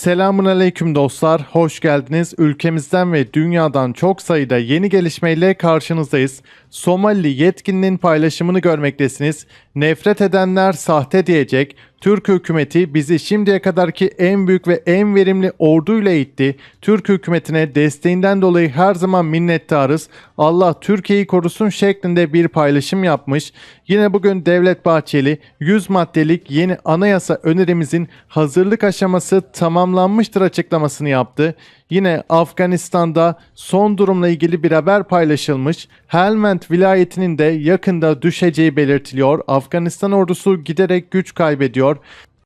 Selamun aleyküm dostlar, hoş geldiniz. Ülkemizden ve dünyadan çok sayıda yeni gelişmeyle karşınızdayız. Somali yetkilinin paylaşımını görmektesiniz. Nefret edenler sahte diyecek. Türk hükümeti bizi şimdiye kadarki en büyük ve en verimli orduyla itti. Türk hükümetine desteğinden dolayı her zaman minnettarız. Allah Türkiye'yi korusun şeklinde bir paylaşım yapmış. Yine bugün Devlet Bahçeli 100 maddelik yeni anayasa önerimizin hazırlık aşaması tamamlanmıştır açıklamasını yaptı. Yine Afganistan'da son durumla ilgili bir haber paylaşılmış. Helmand vilayetinin de yakında düşeceği belirtiliyor. Afganistan ordusu giderek güç kaybediyor.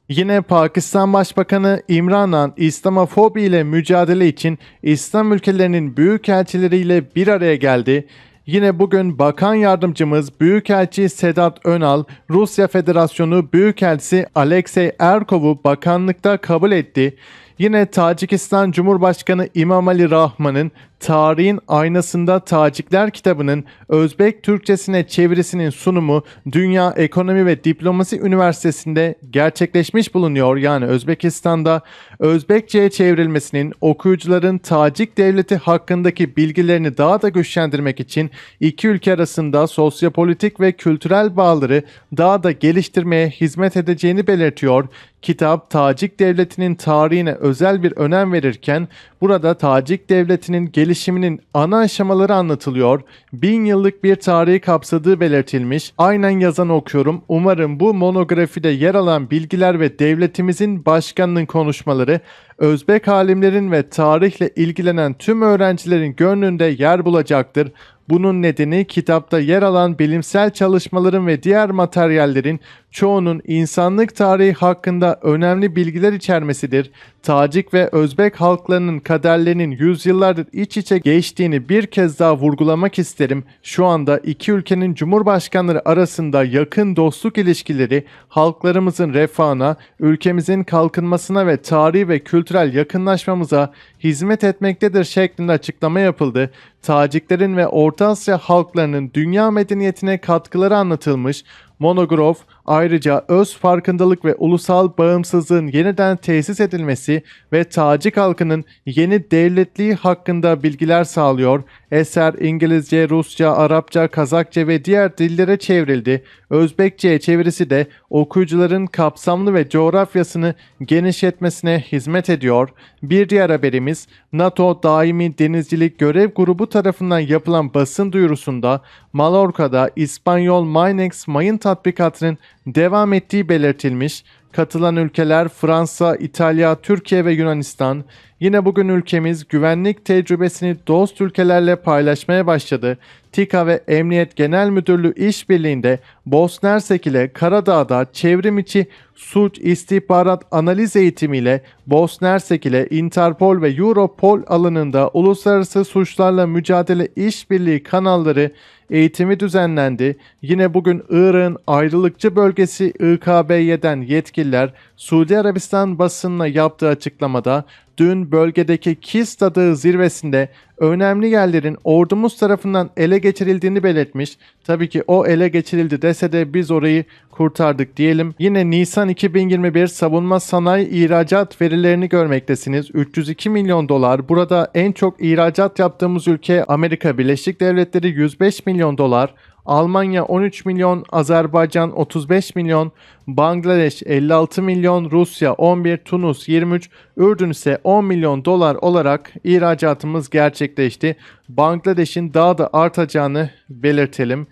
Yine Pakistan Başbakanı İmran Han İslamofobi ile mücadele için İslam ülkelerinin büyükelçileriyle bir araya geldi. Yine bugün Bakan Yardımcımız Büyükelçi Sedat Önal, Rusya Federasyonu Büyükelçisi Alexey Erkov'u bakanlıkta kabul etti. Yine Tacikistan Cumhurbaşkanı İmamali Rahman'ın Tarihin Aynasında Tacikler kitabının Özbek Türkçesine çevirisinin sunumu Dünya Ekonomi ve Diplomasi Üniversitesi'nde gerçekleşmiş bulunuyor. Yani Özbekistan'da Özbekçe'ye çevrilmesinin okuyucuların Tacik Devleti hakkındaki bilgilerini daha da güçlendirmek için iki ülke arasında sosyopolitik ve kültürel bağları daha da geliştirmeye hizmet edeceğini belirtiyor. Kitap Tacik Devleti'nin tarihine özel bir önem verirken burada Tacik Devleti'nin gelişiminin ana aşamaları anlatılıyor. Bin yıllık bir tarihi kapsadığı belirtilmiş. Aynen yazan okuyorum. Umarım bu monografide yer alan bilgiler ve devletimizin başkanının konuşmaları Özbek alimlerin ve tarihle ilgilenen tüm öğrencilerin gönlünde yer bulacaktır. Bunun nedeni kitapta yer alan bilimsel çalışmaların ve diğer materyallerin çoğunun insanlık tarihi hakkında önemli bilgiler içermesidir. Tacik ve Özbek halklarının kaderlerinin yüzyıllardır iç içe geçtiğini bir kez daha vurgulamak isterim. Şu anda iki ülkenin cumhurbaşkanları arasında yakın dostluk ilişkileri halklarımızın refahına, ülkemizin kalkınmasına ve tarihi ve kültürel yakınlaşmamıza hizmet etmektedir şeklinde açıklama yapıldı. Taciklerin ve Orta Asya halklarının dünya medeniyetine katkıları anlatılmış. Monograf ayrıca öz farkındalık ve ulusal bağımsızlığın yeniden tesis edilmesi ve Tacik halkının yeni devletliği hakkında bilgiler sağlıyor. Eser İngilizce, Rusça, Arapça, Kazakça ve diğer dillere çevrildi. Özbekçe'ye çevirisi de okuyucuların kapsamlı ve coğrafyasını genişletmesine hizmet ediyor. Bir diğer haberimiz NATO Daimi Denizcilik Görev Grubu tarafından yapılan basın duyurusunda Mallorca'da İspanyol Minex mayın tatbikatının devam ettiği belirtilmiş. Katılan ülkeler Fransa, İtalya, Türkiye ve Yunanistan. Yine bugün ülkemiz güvenlik tecrübesini dost ülkelerle paylaşmaya başladı. TİKA ve Emniyet Genel Müdürlüğü işbirliğinde Bosna Hersek ile Karadağ'da çevrim içi suç istihbarat analiz eğitimiyle Bosna Hersek ile Interpol ve Europol alanında uluslararası suçlarla mücadele işbirliği kanalları eğitimi düzenlendi. Yine bugün Irak'ın ayrılıkçı bölgesi IKB'den yetkililer Suudi Arabistan basınına yaptığı açıklamada dün bölgedeki Kist Adağı zirvesinde önemli yerlerin ordumuz tarafından ele geçirildiğini belirtmiş. Tabii ki o ele geçirildi dese de biz orayı kurtardık diyelim. Yine Nisan 2021 savunma sanayi ihracat verilerini görmektesiniz. 302 milyon dolar. Burada en çok ihracat yaptığımız ülke Amerika Birleşik Devletleri 105 milyon dolar. Almanya 13 milyon, Azerbaycan 35 milyon, Bangladeş 56 milyon, Rusya 11, Tunus 23, Ürdün ise 10 milyon dolar olarak ihracatımız gerçekleşti. Bangladeş'in daha da artacağını belirtelim.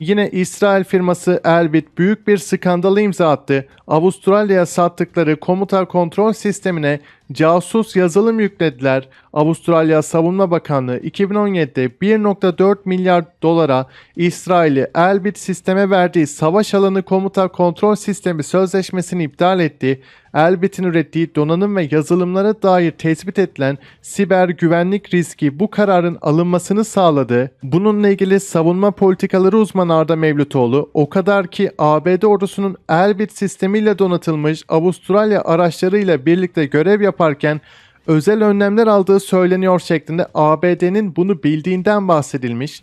Yine İsrail firması Elbit büyük bir skandalı imza attı. Avustralya'ya sattıkları komuta kontrol sistemine casus yazılım yüklediler. Avustralya Savunma Bakanlığı 2017'de 1.4 milyar dolara İsrail'i Elbit sisteme verdiği savaş alanı komuta kontrol sistemi sözleşmesini iptal etti. Elbit'in ürettiği donanım ve yazılımlara dair tespit edilen siber güvenlik riski bu kararın alınmasını sağladı. Bununla ilgili savunma politikaları uzmanı Arda Mevlütoğlu o kadar ki ABD ordusunun Elbit sistemiyle donatılmış Avustralya araçlarıyla birlikte görev yaparken özel önlemler aldığı söyleniyor şeklinde ABD'nin bunu bildiğinden bahsedilmiş.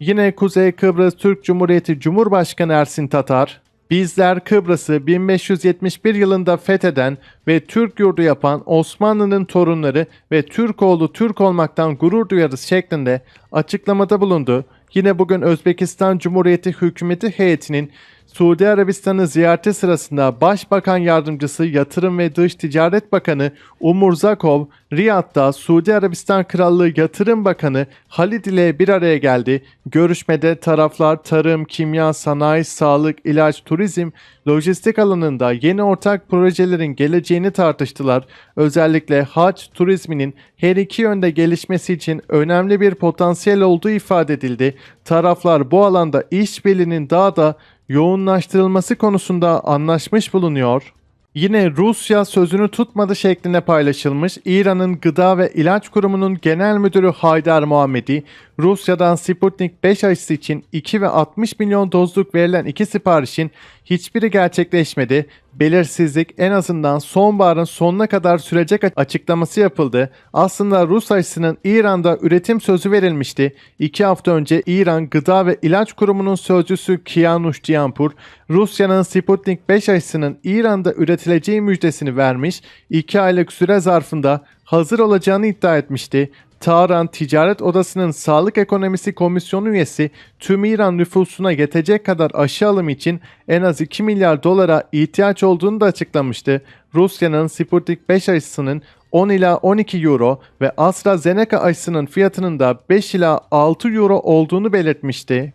Yine Kuzey Kıbrıs Türk Cumhuriyeti Cumhurbaşkanı Ersin Tatar Bizler Kıbrıs'ı 1571 yılında fetheden ve Türk yurdu yapan Osmanlı'nın torunları ve Türk oğlu Türk olmaktan gurur duyarız şeklinde açıklamada bulundu. Yine bugün Özbekistan Cumhuriyeti Hükümeti heyetinin Suudi Arabistan'ı ziyareti sırasında Başbakan Yardımcısı Yatırım ve Dış Ticaret Bakanı Umur Zakov, Riyad'da Suudi Arabistan Krallığı Yatırım Bakanı Halid ile bir araya geldi. Görüşmede taraflar tarım, kimya, sanayi, sağlık, ilaç, turizm, lojistik alanında yeni ortak projelerin geleceğini tartıştılar. Özellikle hac turizminin her iki yönde gelişmesi için önemli bir potansiyel olduğu ifade edildi. Taraflar bu alanda işbirliğinin daha da yoğunlaştırılması konusunda anlaşmış bulunuyor. Yine Rusya sözünü tutmadı şeklinde paylaşılmış İran'ın Gıda ve İlaç Kurumu'nun genel müdürü Haydar Muhammedi, Rusya'dan Sputnik 5 aşısı için 2 ve 60 milyon dozluk verilen iki siparişin hiçbiri gerçekleşmedi. Belirsizlik en azından sonbaharın sonuna kadar sürecek açıklaması yapıldı. Aslında Rus aşısının İran'da üretim sözü verilmişti. İki hafta önce İran Gıda ve İlaç Kurumu'nun sözcüsü Kianush Cianpur, Rusya'nın Sputnik 5 aşısının İran'da üretileceği müjdesini vermiş, 2 aylık süre zarfında hazır olacağını iddia etmişti. Tahran Ticaret Odası'nın Sağlık Ekonomisi Komisyonu üyesi tüm İran nüfusuna yetecek kadar aşı alımı için en az 2 milyar dolara ihtiyaç olduğunu da açıklamıştı. Rusya'nın Sputnik 5 aşısının 10 ila 12 euro ve AstraZeneca aşısının fiyatının da 5 ila 6 euro olduğunu belirtmişti.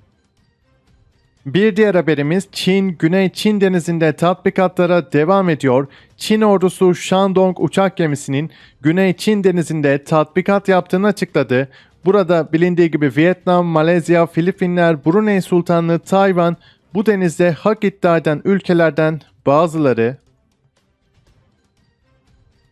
Bir diğer haberimiz Çin, Güney Çin denizinde tatbikatlara devam ediyor. Çin ordusu Shandong uçak gemisinin Güney Çin denizinde tatbikat yaptığını açıkladı. Burada bilindiği gibi Vietnam, Malezya, Filipinler, Brunei Sultanlığı, Tayvan bu denizde hak iddia eden ülkelerden bazıları.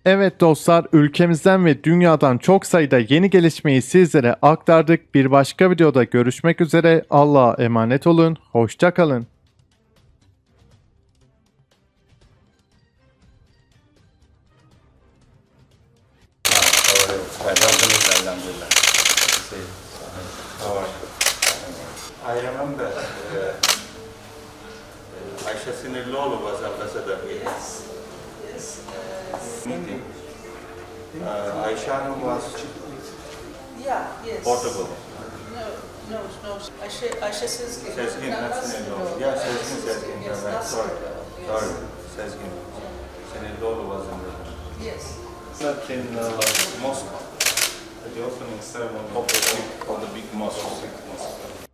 Evet dostlar ülkemizden ve dünyadan çok sayıda yeni gelişmeyi sizlere aktardık. Bir başka videoda görüşmek üzere. Allah'a emanet olun. Hoşça kalın. Alhamdulillah. See, how are you? I remember uh, Aisha Sinirlioğlu was ambassador. Yes, yes. Meeting. Uh, Aisha was Yeah, yes. portable. No, no, no. Ayşe, Ayşe Sezgin. Sezgin, Not not Sinirlioğlu. Sinirlioğlu. Yeah, Sezgin, Sezgin. Yes, Yeah, not sorry. Sinirlioğlu, yes. Sorry, Sezgin. Sinirlioğlu was in the Yes. Not in uh, Moscow. At the opening ceremony of the big, of the big mosque.